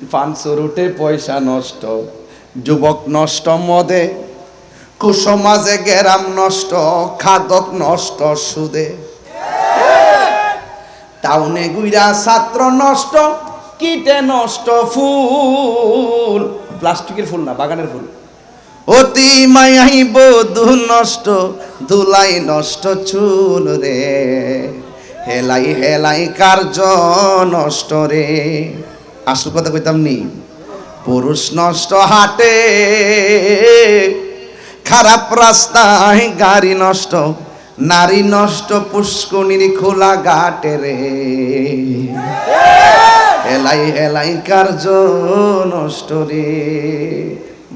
পাঁচশো উঠে পয়সা নষ্ট, যুবক নষ্ট মদে, কুসমাজে গেরাম নষ্ট, খাদক নষ্ট সুদে। টাউনে গুইরা ছাত্র নষ্ট, কিটে নষ্ট ফুল। প্লাস্টিকের ফুল না, বাগানের ফুল। অতি মায়াই বধু নষ্ট, ধুলাই নষ্ট চুল রে। হেলাই হেলাই কার্য নষ্ট রে। আসল কথা কইতাম নি পুরুষ নষ্ট হাটে খারাপ রাস্তায় গাড়ি নষ্ট নারী নষ্ট পুষ্কনির খোলা ঘাটে রে। এলাই হেলাই কার্য নষ্ট রে।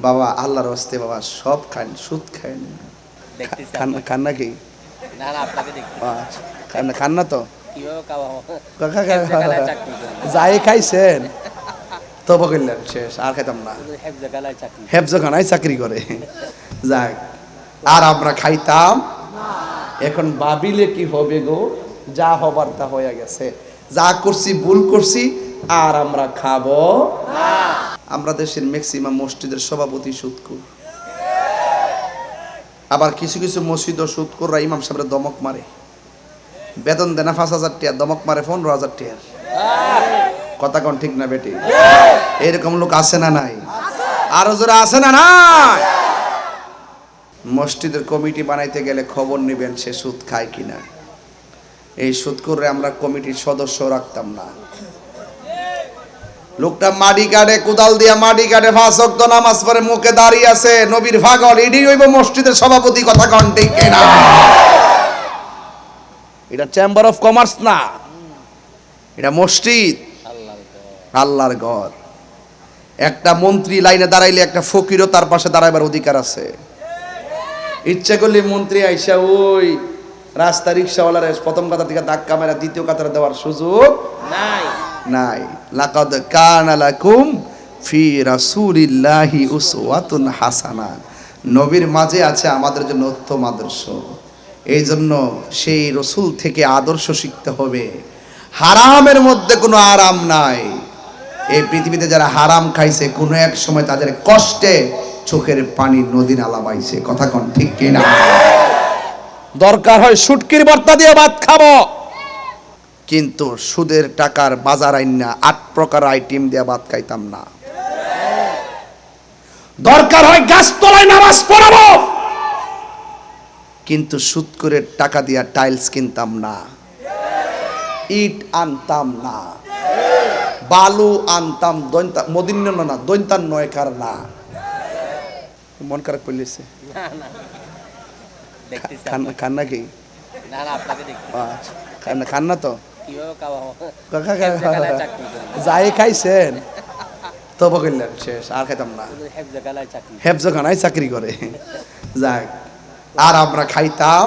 বাবা আল্লাহর হস্তে বাবা সব খান সুদ খান। দেখতেছি খান খান না কি না না আচ্ছা, খান না তো? যাই খাইছেন তবে করলেন শেষ আর খাইতাম না। হেফজখানায় চাকরি করে। যাক আর আমরা খাইতাম। এখন ভাবিলে কি হবে গো? যা হবার তা হয়ে গেছে। যা করছি ভুল করছি আর আমরা খাব আমরা দেশের ম্যাক্সিমাম মসজিদের সভাপতি সুদকুর আবার কিছু কিছু মসজিদ ও সুদকুররা ইমাম সাহেবরা দমক মারে। বেতন দেনা পাঁচ হাজার টিয়া, দমক মারে পনেরো হাজার টিয়ার কথা কোন ঠিক না বেটি? এরকম লোক আছে না নাই? আরও জোরে আছে না নাই? মসজিদের কমিটি বানাইতে গেলে খবর নেবেন সে সুদ খায় কিনা। এই সুদ করে আমরা কমিটির সদস্য রাখতাম না। লোকটা মাটি কাটে, কোদাল দিয়া মাটি কাটে ফাঁসক্ত নামাজ পরে মুখে দাঁড়িয়ে আছে, নবীর ভাগল এডি হইব মসজিদের সভাপতি, কথা কন ঠিক কিনা এটা চেম্বার অফ কমার্স না। এটা মসজিদ। আল্লাহ আল্লাহর ঘর। একটা মন্ত্রী লাইনে দাঁড়াইলে একটা ফকিরও তার পাশে দাঁড়াইবার অধিকার আছে। ইচ্ছা করলে মন্ত্রী আইসা ওই রাস্তা রিক্সাওয়ালার প্রথম কাতার থেকে ধাক্কা মেরা দ্বিতীয় কাতারে দেওয়ার সুযোগ নাই। নাই। লাকাদ কানা লাকুম ফি রাসূলিল্লাহি উসওয়াতুন হাসানা। নবীর মাঝে আছে আমাদের জন্য উত্তম আদর্শ। এই জন্য সেই রসুল থেকে আদর্শ শিখতে হবে। হারামের মধ্যে কোনো আরাম নাই। এই পৃথিবীতে যারা হারাম খাইছে, কোনো এক সময় তাদের কষ্টে চোখের পানি নদী নালা বাইছে। কথা কোন ঠিক কিনা দরকার হয় সুটকির ভর্তা দিয়ে ভাত খাব। কিন্তু সুদের টাকার বাজার আইন না, আট প্রকার আইটেম দিয়ে ভাত খাইতাম না। দরকার হয় গাছতলায় নামাজ পড়াবো। কিন্তু সুদ করে টাকা দিয়া টাইলস কিনতাম না। ইট আনতাম না। বালু আনতাম দৈন্তা মদিন্য না নয় কার না। মন খারাপ করলেছে না না খান খান না কি না না খান তো। যাই খাইছেন। তবে করলেন শেষ আর খাইতাম না। হেফজখানায় চাকরি করে। যাক। আর আমরা খাইতাম।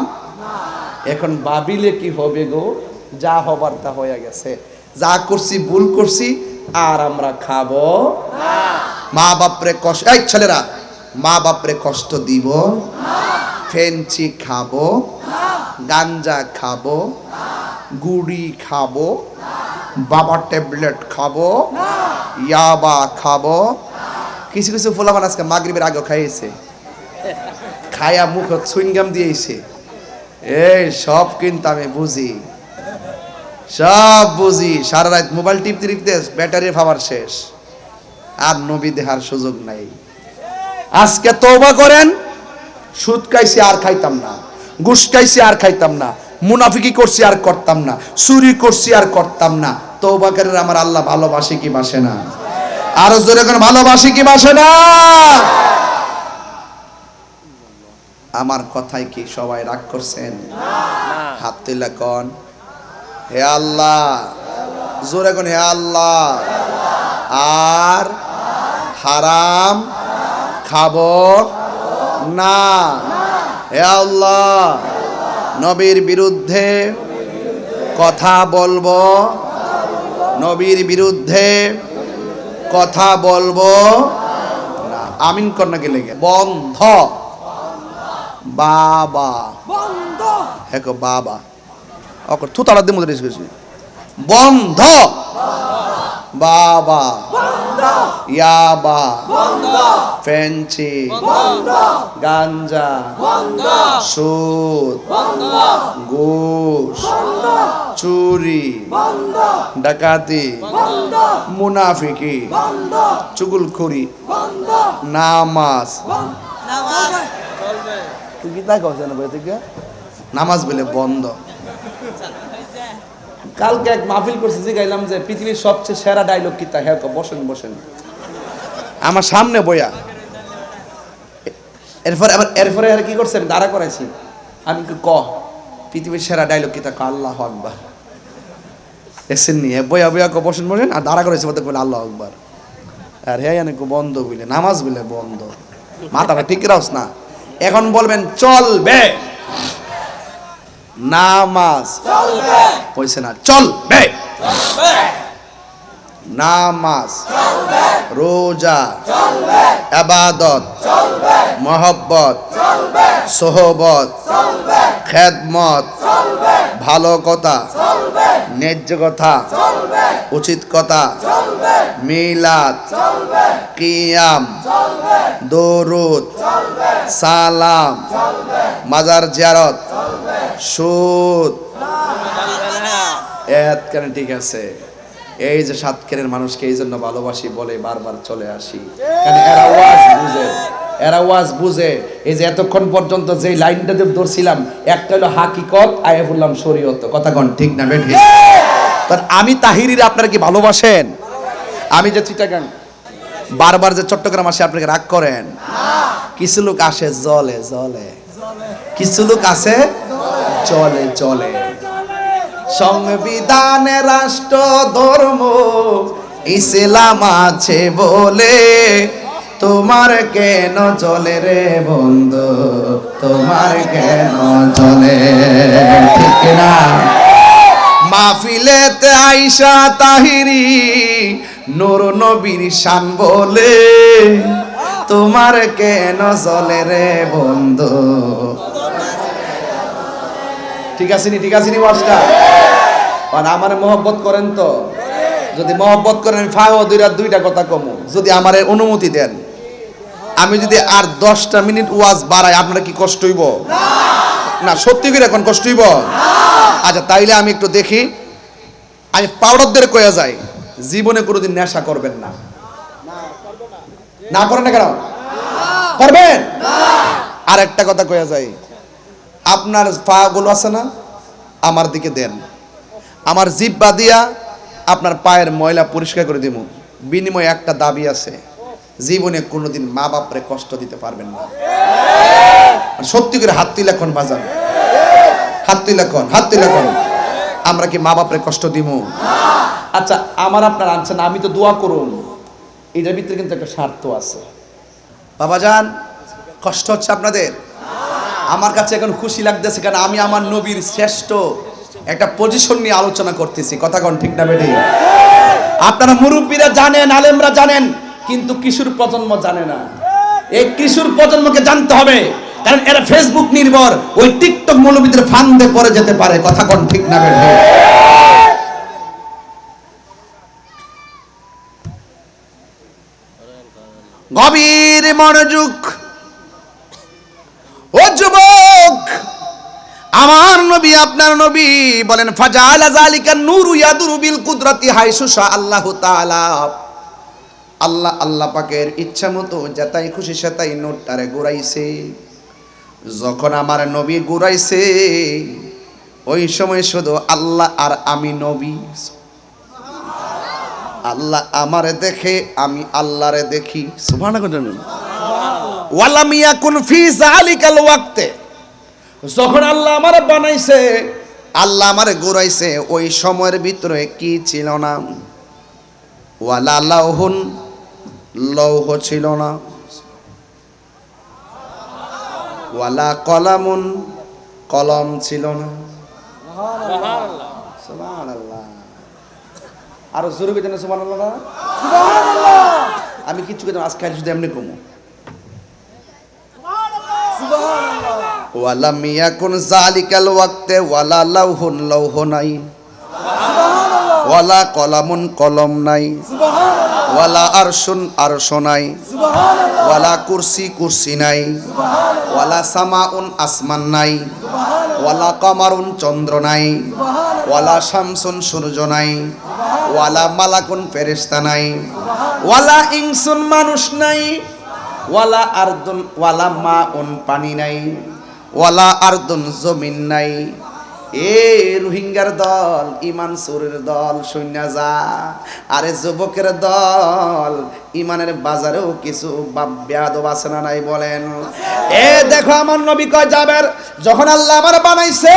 এখন ভাবিলে কি হবে গো? যা হবার তা হয়ে গেছে। যা করছি, ভুল করছি, আর আমরা খাব মা বাপরে কষ্ট এই ছেলেরা, মা বাপরে কষ্ট দিব ফেঞ্চি খাব গাঞ্জা খাব গুড়ি খাব বাবা ট্যাবলেট খাব ইয়াবা খাব কিছু কিছু ফোলামান আজকে মাগরিবের আগে খাইয়েছে। খায়া মুখ সুইনগাম দিয়েছে এই সব কিন্তু আমি বুঝি। সব বুঝি। সারা রাত মোবাইল টিপতে টিপতে ব্যাটারি পাওয়ার শেষ। আর নবী দেখার সুযোগ নাই। আজকে তওবা করেন, সুদ খাইছি আর খাইতাম না। ঘুষ খাইছি আর খাইতাম না। মুনাফিকি করছি আর করতাম না। চুরি করছি আর করতাম না। তৌবাকারের আমার আল্লাহ ভালোবাসে কি বাসে না? আরও জোরে ভালোবাসে কি বাসে না? আমার কথায় কি সবাই রাগ করছেন? হাত তুলা কন। হে আল্লাহ জোরে কোন হে আল্লাহ। আর হারাম খাব না। হে আল্লাহ নবীর বিরুদ্ধে কথা বলব। নবীর বিরুদ্ধে কথা বলব না। আমিন কন্যা গেলে বন্ধ। বাবা। বন্ধ। হ্যাঁ বাবা। অকর থুতারা দিয়ে মধ্যে গেছি বন্ধ। বাবা। ইয়াবা ফেঞ্চি। গাঞ্জা। সুদ। ঘুষ। চুরি। ডাকাতি। মুনাফিকি। চুগুলখুরি। নামাজ। তুই কি তা কছেন তুই নামাজ বলে বন্ধ। কালকে এক মাহফিল করছি যে গাইলাম যে পৃথিবীর সবচেয়ে সেরা ডায়লগ কি তা? হ্যাঁ বসেন বসেন। আমার সামনে বইয়া। এরপরে আবার, এরপরে আর কি করছেন? দাঁড়া করাইছি। আমি কি ক? পৃথিবীর সেরা ডায়লগ কি তা? আল্লাহ আকবার। দেখছেন নি বইয়া বইয়া ক, বসেন বসেন, আর দাঁড়া করাইছি বলতে বলে আল্লাহ আকবার। আর হ্যাঁ বন্ধ বুঝলে নামাজ বুঝলে বন্ধ। মাথাটা ঠিক রাখস না। এখন বলবেন চলবে। নামাজ। চলবে। কইছে না চলবে। নামাজ রোজা আবাদত মহব্বত সোহবত খেদমত ভালো কথা ন্যায্য কথা উচিত কথা মিলাদ কিয়াম দরুদ সালাম মাজার জিয়ারত সুদ। এত কেন ঠিক আছে। এই যে সাতকেরের মানুষকে এই জন্য ভালোবাসি বলে বারবার চলে আসি। কারণ এরা ওয়াজ বুঝে এরা ওয়াজ বুঝে। এই যে এতক্ষণ পর্যন্ত যে লাইনটা দিয়ে ধরছিলাম একটা হলো হাকিকত আয়ে বললাম শরীয়ত। কথা কন ঠিক না বেঠি? তার আমি তাহিরির আপনারা কি ভালোবাসেন? আমি যে চিটাগাং বারবার যে চট্টগ্রাম আসে আপনাকে রাগ করেন? কিছু লোক আসে জলে জলে। কিছু লোক আছে চলে চলে। সংবিধানে, রাষ্ট্র, ধর্ম, ইসলাম আছে বলে। তোমার কেন চলে রে বন্ধু? তোমার কেন চলে? ঠিক না মাহফিলেতে আইসা তাহিরি নূর নবীর শান বলে। তোমার কেন চলে রে বন্ধু? ঠিক আছে নি, ঠিক আছে নি ওয়াজটা আর আমার মহব্বত করেন তো। যদি মহব্বত করেন, আমি ফাও দুইটা দুইটা কথা কমু। যদি আমার অনুমতি দেন। আমি যদি আর দশটা মিনিট ওয়াজ বাড়াই, আপনারা কি কষ্ট হইব? না, সত্যি করে এখন কষ্ট হইব? আচ্ছা তাইলে আমি একটু দেখি। আমি পাউডারদের কয়ে যাই জীবনে কোনোদিন নেশা করবেন না। না করেন না কেন? করবেন? আর একটা কথা কয়ে যাই আপনার পা গুলো আছে না, আমার দিকে দেন। আমার জিভ দিয়া আপনার পায়ের ময়লা পরিষ্কার করে দিব বিনিময়ে একটা দাবি আছে, জীবনে কোনোদিন মা বাপরে কষ্ট দিতে পারবেন না। সত্যি করে হাত তুই লেখন বাজান? হাত তুই লেখন হাত তুই লেখন আমরা কি মা বাপরে কষ্ট দিব আচ্ছা আমার আপনার আনছেন, আমি তো দোয়া করুন। এটার ভিতরে কিন্তু একটা স্বার্থ আছে। বাবা যান, কষ্ট হচ্ছে আপনাদের। আমার কাছে এখন খুশি লাগতেছে কারণ আমি আমার নবীর শ্রেষ্ঠ একটা পজিশন নিয়ে আলোচনা করতেছি। কথা কোন ঠিক না বেটে? আপনারা মুরব্বীরা জানেন, আলেমরা জানেন, কিন্তু কিশোর প্রজন্ম জানে না। এই কিশোর প্রজন্মকে জানতে হবে, কারণ এরা ফেসবুক নির্ভর, ওই টিকটক মৌলবীদের ফান্দে পড়ে যেতে পারে। কথা কন ঠিক না বেটে? গভীর মনোযোগ ও যুবক, আমার নবী, আপনার নবী বলেন, ফাজাল জালিকা নূরু ইয়াদুরু বিল কুদরতি হাইসু শা আল্লাহু তাআলা। আল্লাহ আল্লাহ পাকের ইচ্ছা মতো যেতাই খুশি সেতাই নোটটারে ঘুরাইছে। যখন আমার নবী ঘুরাইছে, ওই সময় শুধু আল্লাহ আর আমি নবী। আল্লাহ আমারে দেখে, আমি আল্লাহরে দেখি। সুবহানাল্লাহ ওয়ালাম ইয়াকুন ফি যালিকাল ওয়াক্তে। যখন আল্লাহ আমারে বানাইছে আল্লাহ আমারে ঘুরাইছে ওই সময়ের ভিতরে কি ছিল না? ওয়ালা লাউহুন লৌহ ছিল না। ওয়ালা কলামুন কলম ছিল না। আরও জোরে কইতেন সুবহানাল্লাহ। আমি কিছু আজকে শুধু এমনি কমু। ওয়ালাম ইয়াকুন জালিকাল ওয়াক্তে ওয়ালা লাউহুন লৌহ নাই। ওয়ালা কলামুন কলম নাই। ওয়ালা আরশুন আরশ নাই। ওয়ালা কুরসি কুরসি নাই। ওয়ালা সামাউন আসমান নাই। ওয়ালা কমারুন চন্দ্র নাই। ওয়ালা শামসুন সূর্য নাই। ওয়ালা মালাকুন ফেরেশতা নাই। ওয়ালা ইংসুন মানুষ নাই। ওয়ালা আরদুন ওয়ালা মা উন পানি নাই। ওয়ালা আরদুন জমিন নাই। এ রোহিঙ্গার দল, ইমান সুরের দল, সৈন্য যা। আরে যুবকের দল, ইমানের বাজারেও কিছু ব্যাধব আছে না নাই বলেন? এ দেখো আমার নবী কয় যাবের যখন আল্লাহ আমার বানাইছে,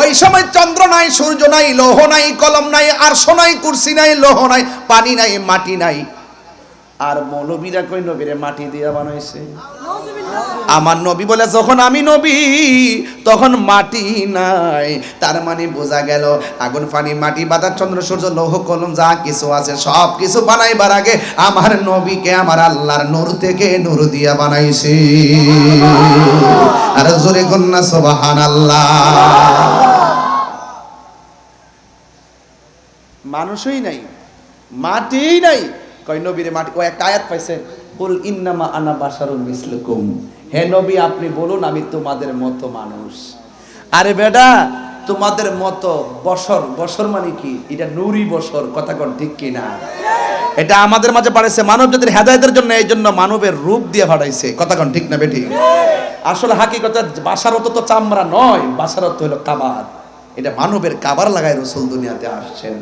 ওই সময় চন্দ্র নাই, সূর্য নাই, লৌহ নাই, কলম নাই আর সোনাই কুরসি নাই, লৌহ নাই, পানি নাই, মাটি নাই। আর মৌলবীরা কই নবীরে মাটি দিয়া বানাইছে। আমার নবী বলে, যখন আমি নবী, তখন মাটি নাই। তার মানে বোঝা গেল, আগুন, পানি, মাটি, বাতাস, চন্দ্র, সূর্য, লৌহ, কলম, যা কিছু আছে সব কিছু বানাইবার আগে আমার নবীকে, আমার আল্লাহর নূর থেকে নূর দিয়া বানাইছে। আর জোরে কন্যা সোবাহান আল্লাহ মানুষই নাই, মাটিই নাই। কয় নবীরে মাটি, ও একটা আয়াত পাইছে কুল ইন্নামা আনা বাশারুল মিসলুকুম। হে নবী, আপনি বলুন, আমি তোমাদের মতো মানুষ। আরে বেডা, তোমাদের মতো বছর বছর মানে কি? এটা নুরি বছর কথা কোন ঠিক কি না? এটা আমাদের মাঝে পাঠাইছে মানব জাতির হেদায়তের জন্য, এই জন্য মানবের রূপ দিয়ে পাঠাইছে কথা কোন ঠিক না বেটি আসলে হাকিকত বাসারত তো চামড়া নয় বাসারত হলো কাবার। এটা মানবের কাবার লাগায় রসুল দুনিয়াতে আসছেন।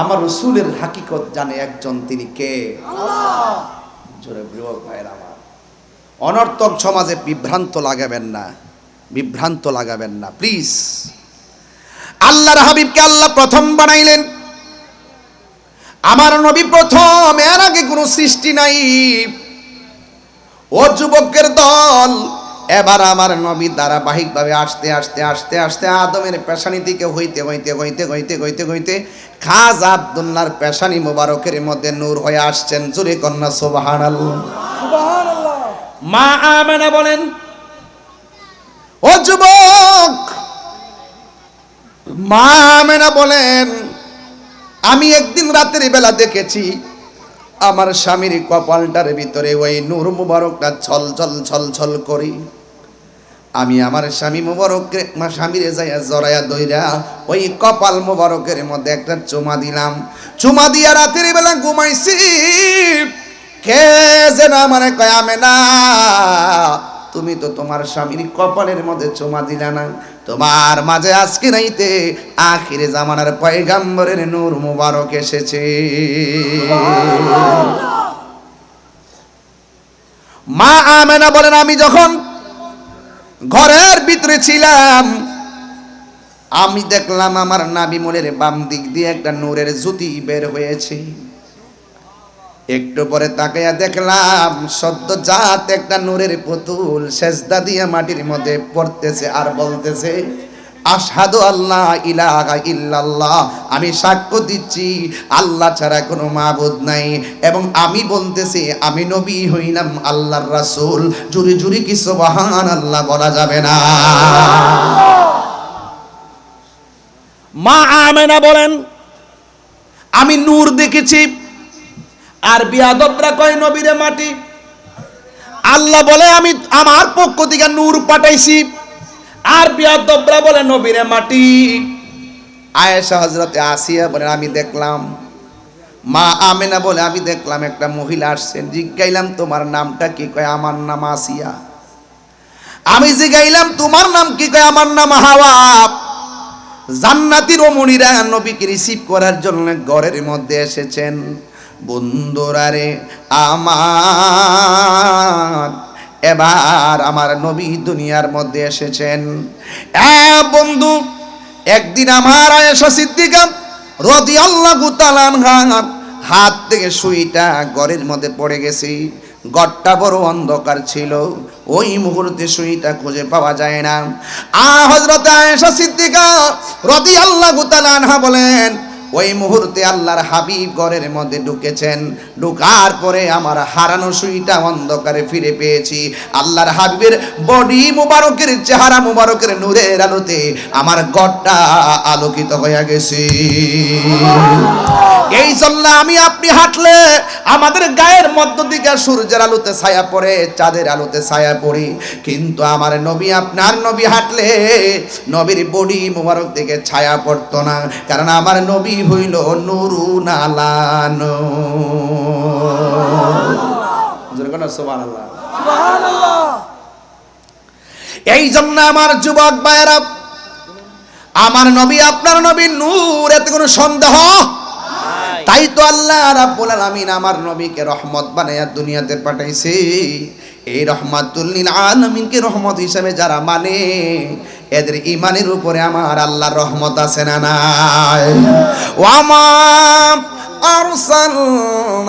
আমার রসুলের হাকিকত জানে একজন, তিনি কে? জোরে যুবক ভাইয়ের আমার। অনর্থক সমাজে বিভ্রান্ত লাগাবেন না, বিভ্রান্ত লাগাবেন না প্লিজ আল্লাহর হাবিবকে আল্লাহ প্রথম বানাইলেন। আমার নবী প্রথম, এর আগে কোনো সৃষ্টি নাই। ও যুবকের দল এবার আমার নবী ধারাবাহিকভাবে আসতে আসতে আসতে আসতে আদমের পেশানি দিকে হইতে হইতে হইতে হইতে হইতে হইতে খাজ আব্দুল্লাহর পেশানি মোবারকের মধ্যে নূর হয়ে আসছেন। জুরে কন্যা সোবাহান মা আমেনা বলেন ও যুবক! মা আমেনা বলেন আমি একদিন রাতের বেলা দেখেছি আমার স্বামীর কপালটার ভিতরে ওই নূর মুবারকটা ছল ছল ছল ছল করি। আমি আমার স্বামী মুবারককে স্বামীরে যাইয়া জড়াইয়া দইরা ওই কপাল মুবারকের মধ্যে একটা চুমা দিলাম। চুমা দিয়া রাতের বেলা ঘুমাইছি। কে যেন আমার কয়ামে না তুমি তো তোমার স্বামীর কপালের মধ্যে চুমা দিলা না। তোমার মাঝে আজকে নাইতে আখিরে জামানার পয়গাম্বরের নূর মুবারক এসেছে। মা আমেনা বলেন, আমি যখন ঘরের ভিতরে ছিলাম। আমি দেখলাম আমার নাবি মোলের বাম দিক দিয়ে একটা নূরের জ্যোতি বের হয়েছে। একটু পরে তাকাইয়া দেখলাম, সদ্য জাত একটা নূরের পুতুল সেজদা দিয়ে মাটির মধ্যে পড়তেছে আর বলতেছে আশহাদু আল্লাহ ইলাহা ইল্লাল্লাহ। আমি সাক্ষ্য দিচ্ছি, আল্লাহ ছাড়া কোনো মাবুদ নাই। এবং আমি বলতেছি, আমি নবী হইলাম আল্লাহর রাসূল। জুরি জুরি কি সুবহান আল্লাহ বলা যাবে না। মা আমেনা বলেন, আমি নূর দেখেছি। আর বিয়াদবরা কয় নবীরে মাটি। আল্লাহ বলে, আমি আমার পক্ষ থেকে নূর পাঠাইছি। আর বিয়াদবরা বলে, নবীরে মাটি। আয়েশা হজরতে আসিয়া বলে, আমি দেখলাম। মা আমেনা বলে, আমি দেখলাম একটা মহিলা আসছেন। জিজ্ঞাইলাম, তোমার নামটা কি? কয়, আমার নাম আসিয়া। আমি জিজ্ঞাইলাম, তোমার নাম কি? কয়, আমার নাম হাওয়া। জান্নাতি রমণীরা নবীকে রিসিভ করার জন্য ঘরের মধ্যে এসেছেন। বন্ধুরারে আমার এবার আমার নবী দুনিয়ার মধ্যে এসেছেন। বন্ধু, একদিন আমার আয়েশা সিদ্দিকা তাআলা আনহা হাত থেকে সুইটা ঘরের মধ্যে পড়ে গেছি। গড়টা বড় অন্ধকার ছিল, ওই মুহূর্তে সুইটা খুঁজে পাওয়া যায় না। আ হযরত আয়েশা সিদ্দিকা রাদিয়াল্লাহু তাআলা আনহা বলেন ওই মুহূর্তে আল্লাহর হাবিব ঘরের মধ্যে ঢুকেছেন। ঢুকার পরে আমার হারানো সুইটা অন্ধকারে ফিরে পেয়েছি। আল্লাহর হাবিবের বডি মুবারকের চেহারা মুবারকের নূরের আলোতে আমার ঘরটা আলোকিত হয়ে গেছে। এই জন্য আমি আপনি হাঁটলে আমাদের গায়ের মধ্য দিকে সূর্যের আলোতে ছায়া পড়ে চাঁদের আলোতে ছায়া পড়ে। কিন্তু আমার নবী আপনার নবী হাঁটলে নবীর বডি মোবারক দিকে ছায়া পড়তো না। কারণ আমার নবী হইল নুরু নালানো এই জন্য আমার যুবক ভাইয়েরা আমার নবী আপনার নবী নূর এতে কোনো সন্দেহ? তাই তো আল্লাহ রাব্বুল আলামিন আমার নবীকে রহমত বানাইয়া দুনিয়াতে পাঠাইছে। এই রহমাতুল লিল আলামিনকে রহমত হিসেবে যারা মানে এদের ইমানের উপরে আমার আল্লাহর রহমত আছে না নাই? ওয়ামা আরসালনাকা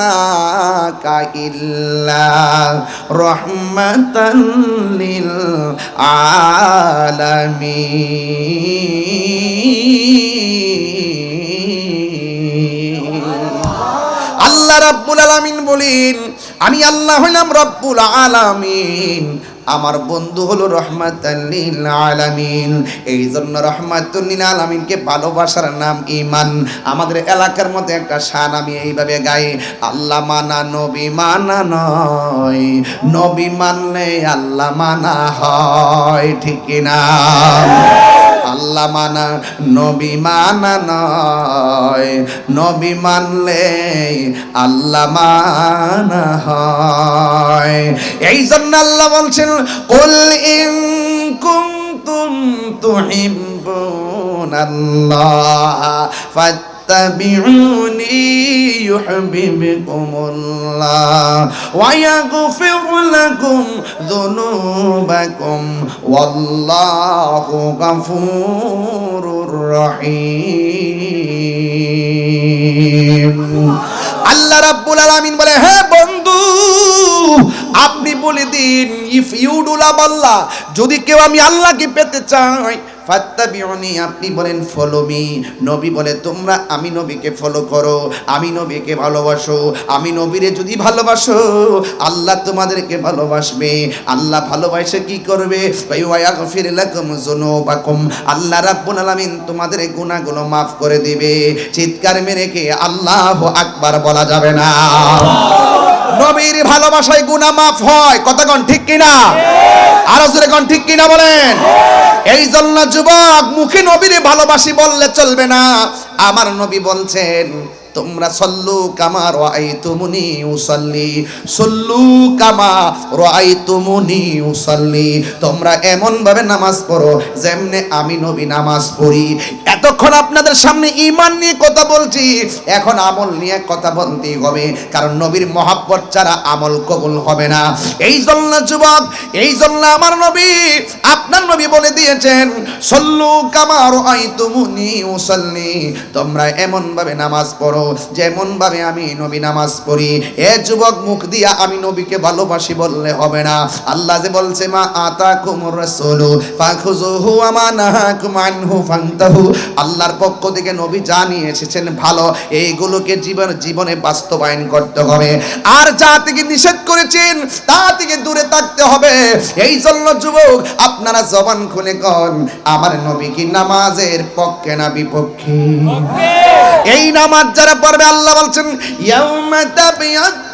আলামিন। আল্লাহ রাব্বুল আলামিন বলেন আমি আল্লাহ হইলাম রব্বুল আলামিন। আমার বন্ধু হলো রহমাতাল্লিল আলামিন। এই জন্য রহমাতুল্লিল আলামিনকে ভালোবাসার নাম ইমান আমাদের এলাকার মধ্যে একটা শান আমি এইভাবে গাই, আল্লাহ মানা নবী মানা নয়, নবী মানলে আল্লাহ মানা হয়, ঠিক না আল্লাহ মানা, নবী মানা নয়। নবী মানলে আল্লাহ মানা হয়। এই জন্য আল্লাহ বলছেন, কুল ইন কুনতুম তুহিব্বুনাল্লাহ فاتبعوني يحببكم الله ويغفر لكم ذنوبكم والله غفور رحيم আল্লাহ রাব্বুল আলামিন বলে হে বন্ধু আপনি বলে দিন if you do love Allah যদি কেউ আমি আল্লাহকে পেতে চাই ফাত্তাবিউনি, আপনি বলেন ফলো মি নবী বলে, তোমরা আমি নবীকে ফলো করো, আমি নবীকে ভালোবাসো, আমি নবীরে যদি ভালোবাসো, আল্লাহ তোমাদেরকে ভালোবাসবে। আল্লাহ ভালোবাসে কি করবে? আল্লাহ রাব্বুল আলামিন তোমাদের গুনাহগুলো মাফ করে দিবে। চিৎকার মেরে কে? আল্লাহু আকবার বলা যাবে না। নবীর ভালোবাসায় গুনাহ maaf হয়। কতক্ষণ ঠিক কিনা? আরও জোরে কোন ঠিক কিনা বলেন? এই জন্য যুবক মুখে নবীরে ভালোবাসি বললে চলবে না। আমার নবী বলছেন তোমরা সল্লু কামা রাই তুমুনি উসল্লি। সল্লু কামা রাই তুমুনি উসল্লি। তোমরা এমন ভাবে নামাজ পড়ো যেমনে আমি নবী নামাজ পড়ি। এতক্ষণ আপনাদের সামনে ঈমান নিয়ে কথা বলছি, এখন আমল নিয়ে কথা বলতেই হবে। কারণ নবীর মহাব্বত ছাড়া আমল কবুল হবে না। এই জন্য যুবক, এই জন্য আমার নবী, আপনার নবী বলে দিয়েছেন, সল্লু কামার আই আইতুমুনি উসাল্লি। তোমরা এমন ভাবে নামাজ পড়ো যেমন ভাবে আমি নবী নামাজ পড়ি। এ যুবক, মুখ দিয়া আমি নবীকে ভালোবাসি বললে হবে না। আল্লাহ যে বলছে, মা আতাকুমুর রাসূলু, ফাখুযুহু ওয়া মা নাহাকুম আনহু ফান্তাহু। আল্লাহর পক্ষ থেকে নবী জানিয়ে এসেছেন ভালো এইগুলোকে জীবন জীবনে বাস্তবায়ন করতে হবে। আর যা থেকে নিষেধ করেছেন তা থেকে দূরে থাকতে হবে। এই জন্য যুবক আপনারা জবান খুলে কন আমার নবী কি নামাজের পক্ষে না বিপক্ষে? এই নামাজ যারা পড়বে আল্লাহ বলছেন ইয়াউমা তাবিয়াদ্দু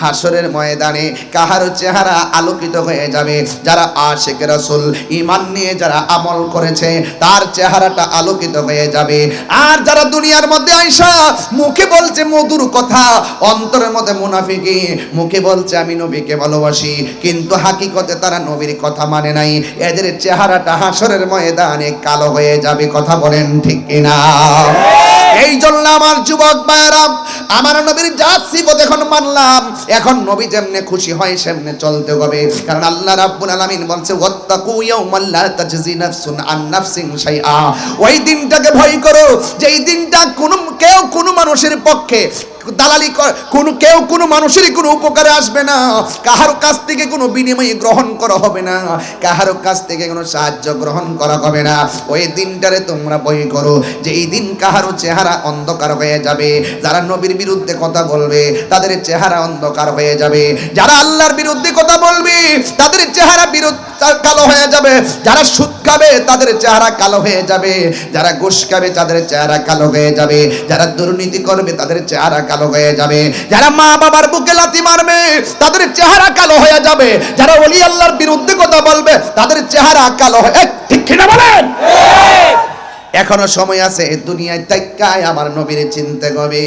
হাসরের ময়দানে কাহার চেহারা আলোকিত হয়ে যাবে? যারা আশিক রাসূল ঈমান নিয়ে যারা আমল করেছে, তার চেহারাটা আলোকিত হয়ে যাবে। আর যারা দুনিয়ার মধ্যে আইসা, মুখে বলছে মধুর কথা, অন্তরের মধ্যে মুনাফিকি, মুখে বলছে, আমি নবীকে ভালোবাসি। কিন্তু হাকিকতে তারা নবীর কথা মানে নাই। এদের চেহারাটা হাসরের ময়দানে কালো হয়ে যাবে। কথা বলেন ঠিক কিনা? এই জন্য আমার যুবক বায়রাম আমার নবীর যা সিবত এখন মানলাম। এখন নবী যেমনে খুশি হয়, সেমনে চলতে হবে। কারণ আল্লাহ রাব্বুল আলামিন বলছে, ওয়াত্তাকু ইয়াউমাল লা তাজজি নাফসুন আন নাফসিন শাইআ। ওই দিনটাকে ভয় করো। যেই দিনটা কোন, কেউ কোন মানুষের পক্ষে দালালি কোনো কেউ, কোনো মানুষেরই কোনো উপকারে আসবে না। কাহারো কাছ থেকে কোনো বিনিময় গ্রহণ করা হবে না। কাহারো কাছ থেকে কোনো সাহায্য গ্রহণ করা হবে না। ওই দিনটারে তোমরা বই করো, যে এই দিন কাহারো চেহারা অন্ধকার হয়ে যাবে। যারা নবীর বিরুদ্ধে কথা বলবে, তাদের চেহারা অন্ধকার হয়ে যাবে। যারা আল্লাহর বিরুদ্ধে কথা বলবে, তাদের চেহারা বিরুদ্ধ কালো হয়ে যাবে। যারা সুদ খাবে, তাদের চেহারা কালো হয়ে যাবে। যারা ঘুষ খাবে, তাদের চেহারা কালো হয়ে যাবে। যারা দুর্নীতি করবে, তাদের চেহারা কালো হয়ে যাবে? যারা মা বাবার বুকে লাথি মারবে, তাদের চেহারা কালো হয়ে যাবে। যারা ওলি আল্লাহর বিরুদ্ধে কথা বলবে, তাদের চেহারা কালো হয়ে ঠিক কিনা বলেন? এখনও সময় আছে দুনিয়ায় থাইকায় আমার নবীর চিনতে হবে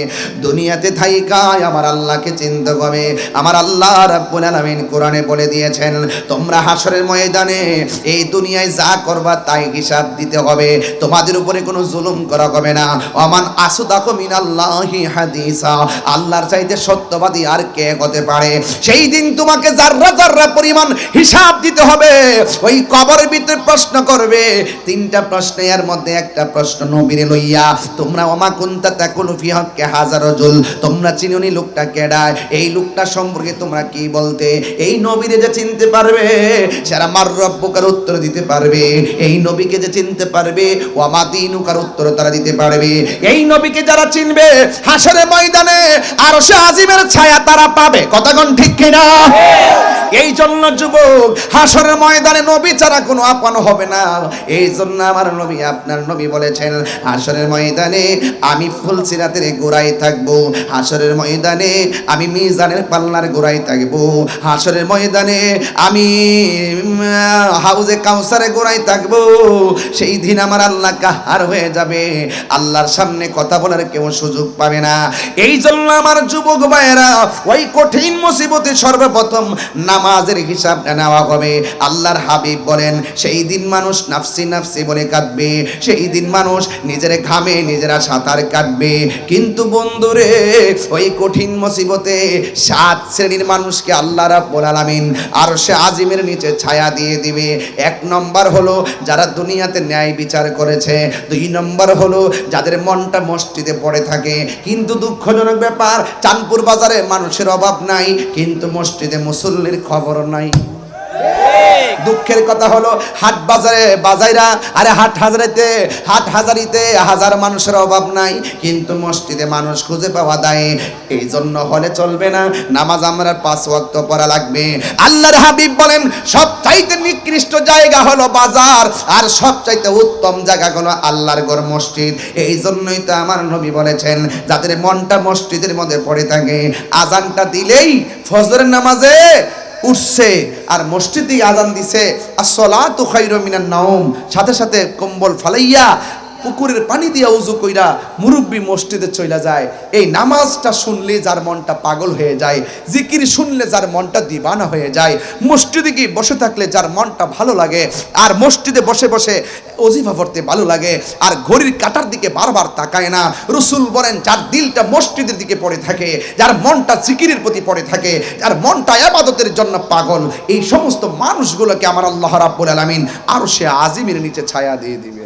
দুনিয়াতে থাইকায় আমার আল্লাহকে চিনতে হবে আমার আল্লাহ রাব্বুল আলামিন কোরআনে বলে দিয়েছেন, তোমরা হাসরের ময়দানে এই দুনিয়ায় যা করবা তাই হিসাব দিতে হবে। তোমাদের উপরে কোনো জুলুম করা হবে না। অমান আসুদাকু মিনাল্লাহি হাদিসা। আল্লাহর চাইতে সত্যবাদী আর কে হতে পারে? সেই দিন তোমাকে জাররা জাররা পরিমাণ হিসাব দিতে হবে, ওই কবরের ভিতরে প্রশ্ন করবে। তিনটা প্রশ্ন এর মধ্যে একটা প্রশ্ন নবীরে লইয়া, তোমরা ওমা কুনতা তাকুলু ফি হক্কে হাজার রজুল? তোমরা চিনুনি লোকটা কেডা? এই লোকটা সম্পর্কে তোমরা কি বলতে? এই নবীরে যে চিনতে পারবে যারা মার রব্বকার উত্তর দিতে পারবে। এই নবীকে যে চিনতে পারবে ওয়ামা দিনুকার উত্তর তারা দিতে পারবে। এই নবীকে যারা চিনবে, হাসরের ময়দানে আর সে আজিমের ছায়া তারা পাবে। কতক্ষণ ঠিক কিনা? এই জন্য যুবক, হাসরের ময়দানে নবী ছাড়া কোনো আপন হবে না। এই জন্য আমার নবী, আপনার নবী বলেছেন, হাসরের ময়দানে আমি ফুলসিরাতের গোড়ায় থাকব। হাসরের ময়দানে আমি মিজানের পাল্লার গোড়ায় থাকব। হাসরের ময়দানে আমি হাউজে কাউসারে গোড়ায় থাকব। সেই দিন আমার আল্লাহ কাহার হয়ে যাবে। আল্লাহর সামনে কথা বলার কেউ সুযোগ পাবে না। এই জন্য আমার যুবক ভাইয়েরা, ওই কঠিন মুসিবতে সর্বপ্রথম নামাজের হিসাব নেওয়া হবে। আল্লাহর হাবিব বলেন, সেই দিন মানুষ নাফসি নাফসি বলে কাঁদবে। সেই দিন মানুষ নিজের ঘামে নিজেরা সাঁতার কাটবে। কিন্তু বন্ধুরে, ওই কঠিন মুসিবতে সাত শ্রেণির মানুষকে আল্লাহ রাব্বুল আলামিন আর সে আজিমের নিচে ছায়া দিয়ে দিবে। এক নম্বর হলো যারা দুনিয়াতে ন্যায় বিচার করেছে। দুই নম্বর হলো যাদের মনটা মসজিদে পড়ে থাকে। কিন্তু দুঃখজনক ব্যাপার, চাঁদপুর বাজারে মানুষের অভাব নাই। কিন্তু মসজিদে মুসল্লির খবর নাই। দুঃখের কথা হলো, হাট বাজারে বাজাইরা, আরে হাট হাজারিতে হাট হাজারিতে হাজার মানুষের অভাব নাই। কিন্তু মসজিদে মানুষ খুঁজে পাওয়া দেয় এই জন্য হলে চলবে না। নামাজ আমরা পাঁচ ওয়াক্ত পড়া লাগবে। আল্লাহর হাবিব বলেন, সবচাইতে নিকৃষ্ট জায়গা হলো বাজার, আর সবচাইতে উত্তম জায়গা হলো আল্লাহর ঘর মসজিদ। এই জন্যই তো আমার নবী বলেছেন, যাদের মনটা মসজিদের মধ্যে পড়ে থাকে, আজানটা দিলেই ফজরের নামাজে উঠছে আর মসজিদে আজান দিছে তো খাই মিনান নাওম। সাথে সাথে কম্বল ফালাইয়া পুকুরের পানি দিয়া উজু কইরা মুরব্বী মসজিদে চইলা যায়। এই নামাজটা শুনলে যার মনটা পাগল হয়ে যায়, জিকির শুনলে যার মনটা দিবানা হয়ে যায়। মসজিদে গিয়ে বসে থাকলে যার মনটা ভালো লাগে, আর মসজিদে বসে বসে অজিফা পড়তে ভালো লাগে, আর ঘড়ির কাটার দিকে বারবার তাকায় না। রসুল বলেন, যার দিলটা মসজিদের দিকে পড়ে থাকে, যার মনটা জিকিরের প্রতি পড়ে থাকে, যার মনটা আবাদতের জন্য পাগল, এই সমস্ত মানুষগুলোকে আমার আল্লাহ রাব্বুল আলামিন আর সে আজিমের নিচে ছায়া দিয়ে দিবেন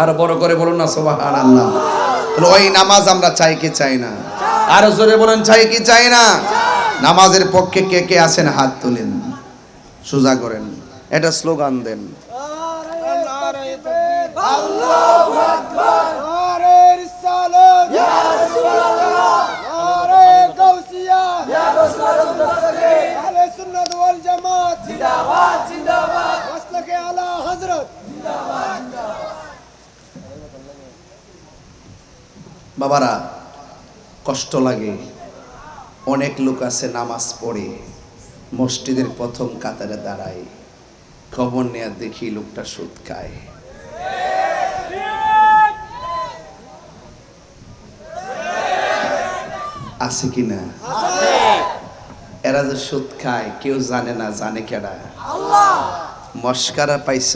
আর বড় করে বলুন না সোবাহান আল্লাহ তাহলে ওই নামাজ আমরা চাই কি চাই না আর জোরে বলেন চাই কি চাই না নামাজের পক্ষে কে কে আছেন হাত তুলেন সোজা করেন এটা স্লোগান দেন নারে রিসালাত নারে গাউসিয়া আহলে সুন্নাত ওয়াল জামাত জিন্দাবাদ জিন্দাবাদ মাসলাকে আলা হযরত বাবারা, কষ্ট লাগে। অনেক লোক আছে নামাজ পড়ে, মসজিদের প্রথম কাতারে দাঁড়ায়। খবর নেয়া দেখি লোকটা সুদ খায়। আছে কি না? এরা যে সুদ খায়, কেউ জানে না, জানে কেডা। মস্কারা পাইছ?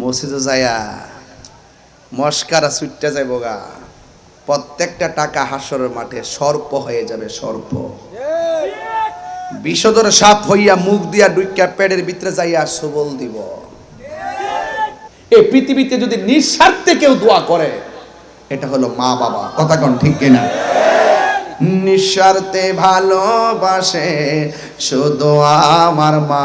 মসজিদে যায়া মস্কারা ছুটতে যাইব গা। প্রত্যেকটা টাকা হাসরের মাঠে সর্প হয়ে যাবে সর্প। বিষধর সাপ হইয়া মুখ দিয়া ডুইকা পেটের ভিতরে যাইয়া সবল দিব। এই পৃথিবীতে যদি নিঃস্বার্থে কেউ দোয়া করে এটা হলো মা বাবা কথা কোন ঠিক কিনা? নিঃস্বার্থে ভালোবাসে শুধু আমার মা।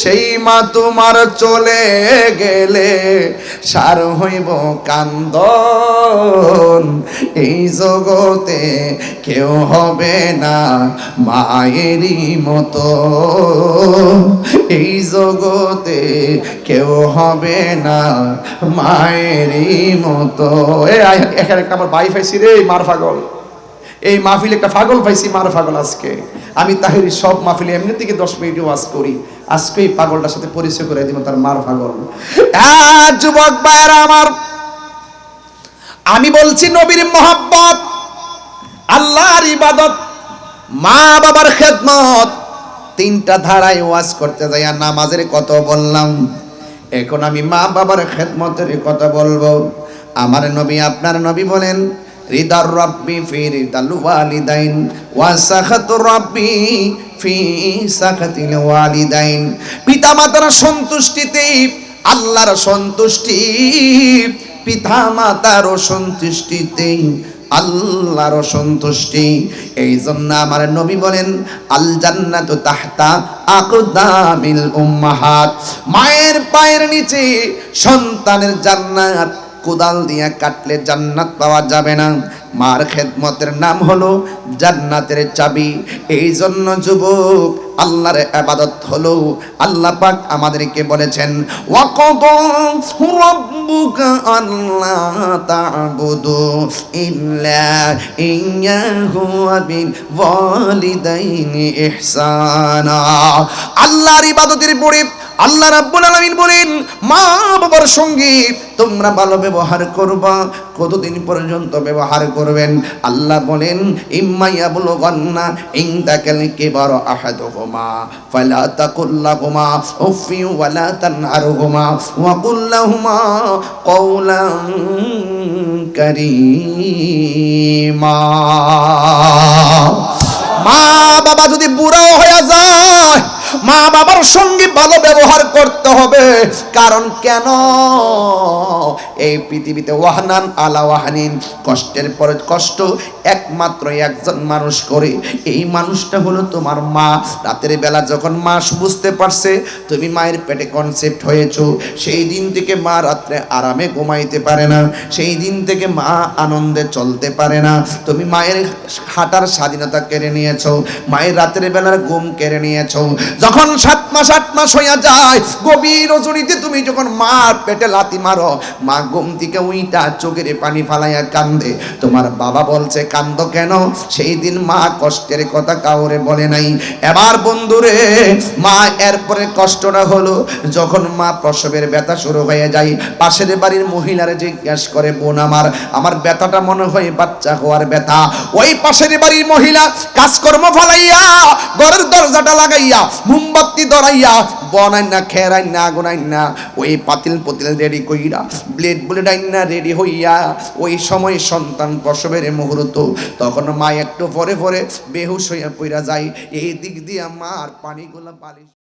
সেই মা তোমার চলে গেলে সার হইব কান্দন। এই জগতে কেউ হবে না মায়েরই মতো। এই জগতে কেউ হবে না মায়েরই মতো। এখানে একটা আমার ভাই পাইছি রে মার পাগল। এই মাহফিলে একটা পাগল পাইছি, মার ফাগল আজকে। আমি তাহিরি সব মাহফিলে এমনি থেকে দশ মিনিট ওয়াজ করি। আজকে এই পাগলটার সাথে পরিচয় করে দিব, তার মার পাগল। যুবক ভাইয়েরা আমার, আমি বলছি নবীর মোহাব্বত, আল্লাহর ইবাদত মা বাবার খেদমত। তিনটা ধারায় ওয়াজ করতে যাই আর নামাজের কত বললাম। এখন আমি মা বাবার খেদমতের কথা বলব। আমার নবী আপনার নবী বলেন রিদার রব্বি ফি রিদাল ওয়ালিদাইন, ওয়া সাখাতুর রব্বি ফি সাখাতিল ওয়ালিদাইন। পিতা মাতার সন্তুষ্টিতেই আল্লাহর সন্তুষ্টি পিতা মাতার সন্তুষ্টিতেই আল্লাহর সন্তুষ্টি। এই জন্য আমার নবী বলেন আল জান্নাতু তাহতা আকদামিল উম্মাহাত। মায়ের পায়ের নিচে সন্তানের জান্নাত কোদাল দিয়ে কাটলে জান্নাত পাওয়া যাবে না। মার খেদমতের নাম হলো জান্নাতের চাবি। এই জন্য যুবক, আল্লাহর আবাদত হলো, আল্লাহ পাক আমাদেরকে বলেছেন আল্লাহর ইবাদতের পরে আল্লাহ রাব্বুল আলামিন বলেন, মা বাবার সঙ্গে তোমরা ভালো ব্যবহার করবা, কতদিন পর্যন্ত ব্যবহার করবেন? আল্লাহ বলেন ইম্মাইয়া বলো গন্না ইংদাকাল কিবার আহাদুহুমা, ফালা তাকুল্লাহুমা উফি ওয়ালা তানহারহুমা, ওয়া কুল্লাহুমা কওলান কারীমা। মা বাবা যদি বুড়াও হয়ে যায় মা বাবার সঙ্গে ভালো ব্যবহার করতে হবে। কারণ কেন? এই পৃথিবীতে ওয়াহানান আলা ওয়াহানিন, কষ্টের পর কষ্ট একমাত্র একজন মানুষ করে। এই মানুষটা হলো তোমার মা। রাতের বেলা যখন মা বুঝতে পারছে তুমি মায়ের পেটে কনসেপ্ট হয়েছো, সেই দিন থেকে মা রাত্রে আরামে ঘুমাইতে পারে না। সেই দিন থেকে মা আনন্দে চলতে পারে না। তুমি মায়ের হাঁটার স্বাধীনতা কেড়ে নিয়েছো, মায়ের রাতের বেলার ঘুম কেড়ে নিয়েছো। যখন সাত মাস, আট মাস হইয়া যায়, গভীর রজনীতে তুমি যখন মার পেটে লাতি মারো, মা ঘুম থেকে উইটা চোখের পানি ফালাইয়া কান্দে। তোমার বাবা বলছে কান্দ কেন? সেই দিন মা কষ্টের কথা কাউরে বলে নাই। এবার বন্ধুরে, মা এরপরে কষ্টটা হলো যখন মা প্রসবের ব্যথা শুরু হয়ে যায়। পাশের বাড়ির মহিলারে জিজ্ঞাস করে, বোন আমার আমার ব্যথাটা মনে হয় বাচ্চা হওয়ার ব্যথা। ওই পাশের বাড়ির মহিলা, কাজকর্ম ফালাইয়া, ঘরের দরজাটা লাগাইয়া, মোমবাতি ধরাইয়া বনাই না খেরাই না আগুন না ওই পাতিল পতিল রেডি কইরা, ব্লেড ব্লেড না রেডি হইয়া, ওই সময় সন্তান প্রসবের মুহূর্ত, তখন মা একটু পরে পরে বেহুশ হইয়া পইরা যায়। এই দিক দিয়ে আর পানিগুলো পালিশ